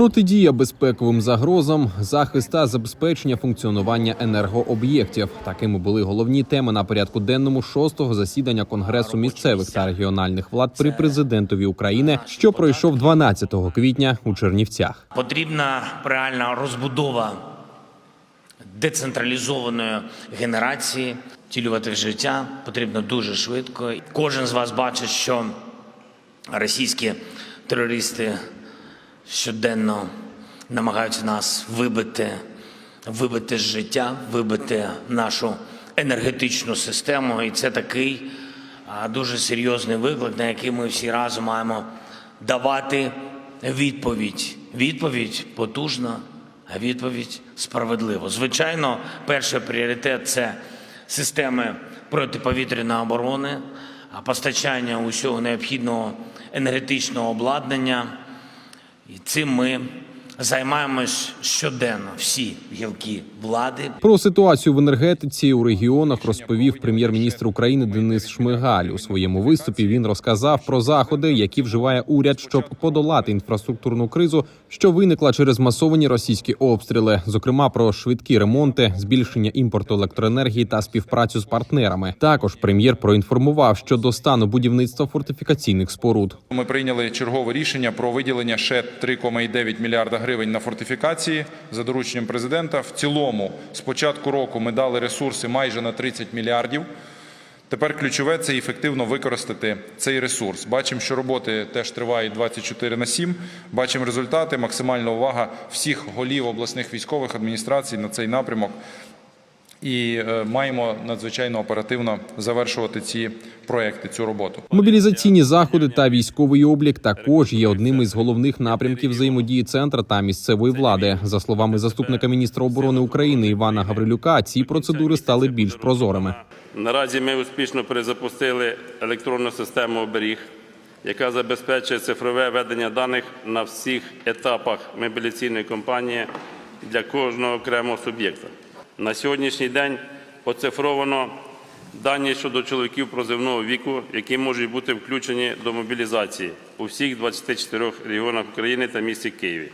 Протидія безпековим загрозам, захист та забезпечення функціонування енергооб'єктів. Такими були головні теми на порядку денному шостого засідання Конгресу місцевих та регіональних влад при президентові України, що пройшов 12 квітня у Чернівцях. Потрібна реальна розбудова децентралізованої генерації. Втілювати життя потрібно дуже швидко. Кожен з вас бачить, що російські терористи щоденно намагаються нас вибити, вибити з життя, вибити нашу енергетичну систему. І це такий дуже серйозний виклик, на який ми всі разом маємо давати відповідь. Відповідь потужна, а відповідь справедлива. Звичайно, перший пріоритет це системи протиповітряної оборони, постачання усього необхідного енергетичного обладнання. І цим ми займаємось щоденно всі гілки влади. Про ситуацію в енергетиці у регіонах розповів прем'єр-міністр України Денис Шмигаль. У своєму виступі він розказав про заходи, які вживає уряд, щоб подолати інфраструктурну кризу, що виникла через масовані російські обстріли, зокрема про швидкі ремонти, збільшення імпорту електроенергії та співпрацю з партнерами. Також прем'єр проінформував щодо стану будівництва фортифікаційних споруд. Ми прийняли чергове рішення про виділення ще 3,9 мільярда гривень на фортифікації за дорученням президента. В цілому, з початку року ми дали ресурси майже на 30 мільярдів. Тепер ключове це ефективно використати цей ресурс. Бачимо, що роботи теж тривають 24 на 7. Бачимо результати. Максимальна увага всіх голів обласних військових адміністрацій на цей напрямок. І е, маємо надзвичайно оперативно завершувати ці проекти, цю роботу. Мобілізаційні заходи та військовий облік також є одним із головних напрямків взаємодії центра та місцевої влади. За словами заступника міністра оборони України Івана Гаврилюка, ці процедури стали більш прозорими. Наразі ми успішно перезапустили електронну систему оберіг, яка забезпечує цифрове ведення даних на всіх етапах мобілізаційної кампанії для кожного окремого суб'єкта. На сьогоднішній день оцифровано дані щодо чоловіків прозивного віку, які можуть бути включені до мобілізації у всіх 24 регіонах України та місті Києві.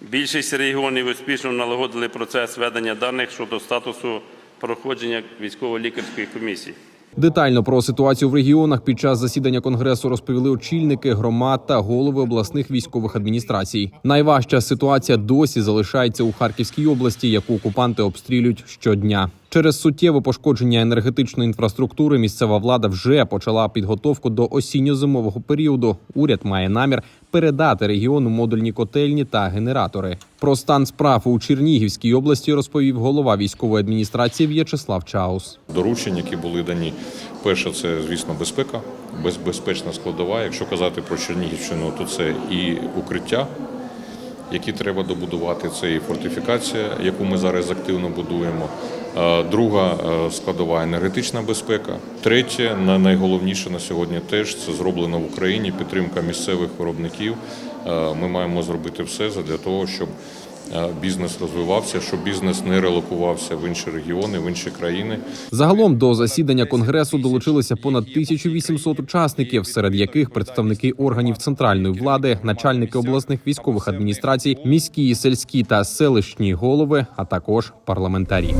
Більшість регіонів успішно налагодили процес ведення даних щодо статусу проходження військово-лікарської комісії. Детально про ситуацію в регіонах під час засідання конгресу розповіли очільники громад та голови обласних військових адміністрацій. Найважча ситуація досі залишається у Харківській області, яку окупанти обстрілюють щодня. Через суттєве пошкодження енергетичної інфраструктури місцева влада вже почала підготовку до осінньо-зимового періоду. Уряд має намір передати регіону модульні котельні та генератори. Про стан справ у Чернігівській області розповів голова військової адміністрації В'ячеслав Чаус. доручень, які були дані. Перше, це звісно безпека, безпечна складова. Якщо казати про Чернігівщину, то це і укриття, які треба добудувати. Це і фортифікація, яку ми зараз активно будуємо. Е, Друга е, складова енергетична безпека. Третє, на- найголовніше на сьогодні теж це зроблено в Україні підтримка місцевих виробників. Е, Ми маємо зробити все для того, щоб бізнес розвивався, щоб бізнес не релокувався в інші регіони, в інші країни. Загалом до засідання конгресу долучилося понад 1800 учасників, серед яких представники органів центральної влади, начальники обласних військових адміністрацій, міські, сільські та селищні голови, а також парламентарі.